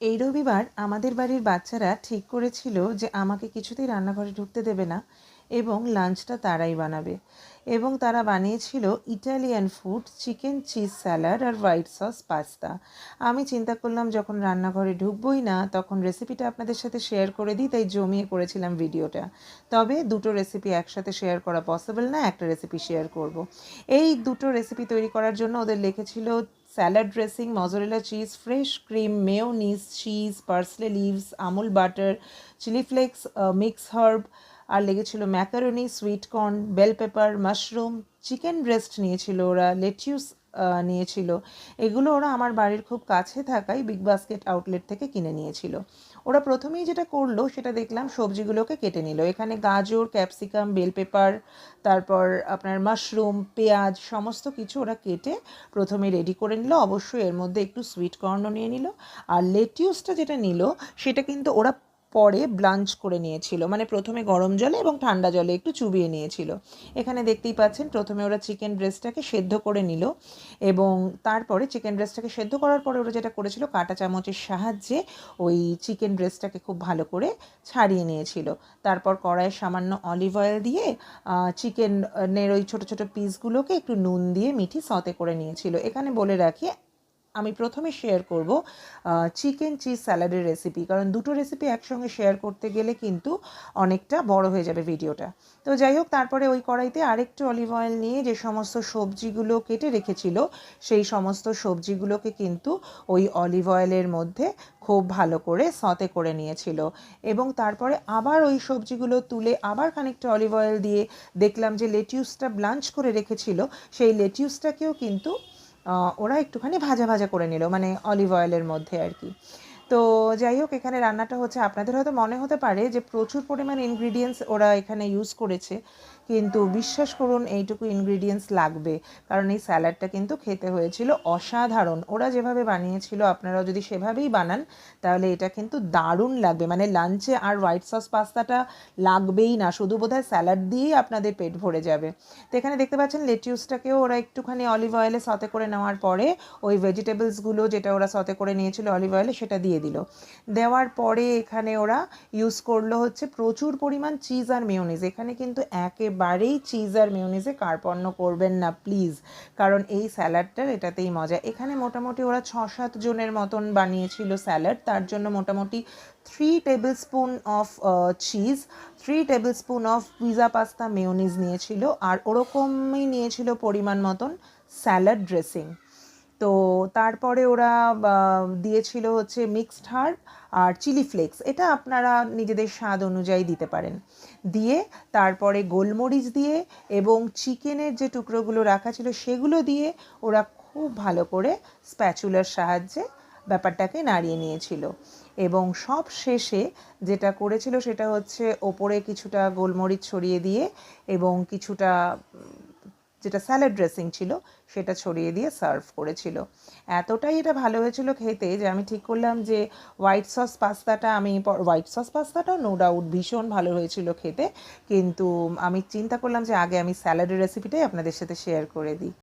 এই রবিবার আমাদের বাড়ির বাচ্চারা ঠিক করেছিল যে আমাকে কিছুতেই রান্নাঘরে ঢুকতে দেবে না এবং লাঞ্চটা তারাই বানাবে। এবং তারা বানিয়েছিল Italian food, chicken cheese salad আর হোয়াইট সস পাস্তা। আমি চিন্তা করলাম, যখন রান্নাঘরে ঢুকবই না, তখন রেসিপিটা আপনাদের সাথে শেয়ার করে দিই, তাই জমিয়ে করেছিলাম ভিডিওটা। তবে দুটো রেসিপি একসাথে শেয়ার করা পসিবল না, একটা রেসিপি শেয়ার করব। এই দুটো রেসিপি তৈরি করার জন্য ওদের লিখেছিল salad dressing, mozzarella cheese, fresh cream, mayonnaise cheese, parsley leaves, Amul butter, chilli flakes mix herb, আর লেগেছিল macaroni, sweet corn, bell pepper, mushroom, chicken breast নিয়েছিল ওরা লেটিউস নিয়েছিল। এগুলো ওরা আমার বাড়ির খুব কাছে থাকাই বিগ বাস্কেট আউটলেট থেকে কিনে নিয়েছিল। ওরা প্রথমেই যেটা করল, সেটা দেখলাম সবজিগুলোকে কেটে নিল। এখানে গাজর, ক্যাপসিকাম, বেল পেপার, তারপর আপনার মাশরুম, পেঁয়াজ, সমস্ত কিছু ওরা কেটে প্রথমে রেডি করে নিল। অবশ্যই এর মধ্যে একটু সুইট কর্নও নিয়ে নিল। আর লেটিউসটা যেটা নিল, সেটা কিন্তু ওরা পরে ব্লাঞ্চ করে নিয়েছিল। মানে প্রথমে গরম জলে এবং ঠান্ডা জলে একটু চুবিয়ে নিয়েছিল। এখানে দেখতেই পাচ্ছেন, প্রথমে ওরা চিকেন ব্রেস্টটাকে সেদ্ধ করে নিল এবং তারপরে চিকেন ব্রেস্টটাকে সেদ্ধ করার পরে ওরা যেটা করেছিল, কাঁটা চামচের সাহায্যে ওই চিকেন ব্রেস্টটাকে খুব ভালো করে ছাড়িয়ে নিয়েছিল। তারপর কড়াইয়ে সামান্য অলিভ অয়েল দিয়ে চিকেনের ওই ছোটো ছোটো পিসগুলোকে একটু নুন দিয়ে মিঠি সতে করে নিয়েছিল। এখানে বলে রাখি আমি প্রথমে শেয়ার করব চিকেন চিজ স্যালাডের রেসিপি কারণ দুটো রেসিপি একসঙ্গে শেয়ার করতে গেলে কিন্তু অনেকটা বড় হয়ে যাবে ভিডিওটা তো যাই হোক, তারপরে ওই কড়াইতে আরেকটু অলিভ অয়েল নিয়ে যে সমস্ত সবজিগুলো কেটে রেখেছিল, সেই সমস্ত সবজিগুলোকে কিন্তু ওই অলিভ অয়েলের মধ্যে খুব ভালো করে সতে করে নিয়েছিল। এবং তারপরে আবার ওই সবজিগুলো তুলে আবার খানিকটা অলিভ অয়েল দিয়ে দেখলাম যে লেটিউসটা ব্লাঞ্চ করে রেখেছিল, সেই লেটিউসটাকেও কিন্তু ওরা একটুখানি ভাজা ভাজা করে নিল মানে অলিভ অয়েলের মধ্যে আর কি। তো যাই হোক, এখানে রান্নাটা হচ্ছে আপনাদের হয়তো মনে হতে পারে যে প্রচুর পরিমাণ ইনগ্রিডিয়েন্টস ওরা এখানে ইউজ করেছে। কিন্তু বিশ্বাস করুন, এইটুকু ইনগ্রিডিয়েন্টস লাগবে। কারণ এই স্যালাডটা কিন্তু খেতে হয়েছিল অসাধারণ। ওরা যেভাবে বানিয়েছিল, আপনারাও যদি সেভাবেই বানান, তাহলে এটা কিন্তু দারুণ লাগবে। মানে লাঞ্চে আর হোয়াইট সস পাস্তাটা লাগবেই না। শুধু বোধহয় স্যালাড দিয়েই আপনাদের পেট ভরে যাবে। তো এখানে দেখতে পাচ্ছেন লেটিউসটাকেও ওরা একটুখানি অলিভ অয়েলে সতে করে নেওয়ার পরে, ওই ভেজিটেবলসগুলো যেটা ওরা সতে করে নিয়েছিল অলিভ অয়েলে সেটা দিয়ে দিল। দেওয়ার পরে এখানে ওরা ইউজ করল হচ্ছে প্রচুর পরিমাণ চিজ আর মেয়োনিজ এখানে কিন্তু একেবারেই চিজ আর মেয়োনিজে কার্পণ্য করবেন না প্লিজ কারণ এই স্যালাডটার এটাতেই মজা। এখানে মোটামুটি ওরা ছ সাত জনের মতন বানিয়েছিল স্যালাড। তার জন্য মোটামুটি three tablespoon of cheese three tablespoon of pizza pasta mayonnaise নিয়েছিল। আর ওরকমই নিয়েছিল পরিমাণ মতন স্যালাড ড্রেসিং তো তারপরে ওরা দিয়েছিল হচ্ছে মিক্সড হার্ব আর চিলি ফ্লেক্স এটা আপনারা নিজেদের স্বাদ অনুযায়ী দিতে পারেন। দিয়ে তারপরে গোলমরিচ দিয়ে এবং চিকেনের যে টুকরোগুলো রাখা ছিল সেগুলো দিয়ে ওরা খুব ভালো করে স্প্যাচুলার সাহায্যে ব্যাপারটাকে নাড়িয়ে নিয়েছিল। এবং সব শেষে যেটা করেছিল সেটা হচ্ছে ওপরে কিছুটা গোলমরিচ ছড়িয়ে দিয়ে এবং কিছুটা যেটা স্যালাড ড্রেসিং ছিল, সেটা ছড়িয়ে দিয়ে সার্ভ করেছিল। এতটাই এটা ভালো হয়েছিল খেতে যে আমি ঠিক করলাম যে হোয়াইট সস পাস্তাটা আমি হোয়াইট সস পাস্তাটাও নো ডাউট ভীষণ ভালো হয়েছিল খেতে। কিন্তু আমি চিন্তা করলাম যে আগে আমি স্যালাডের রেসিপিটাই আপনাদের সাথে শেয়ার করে দিই।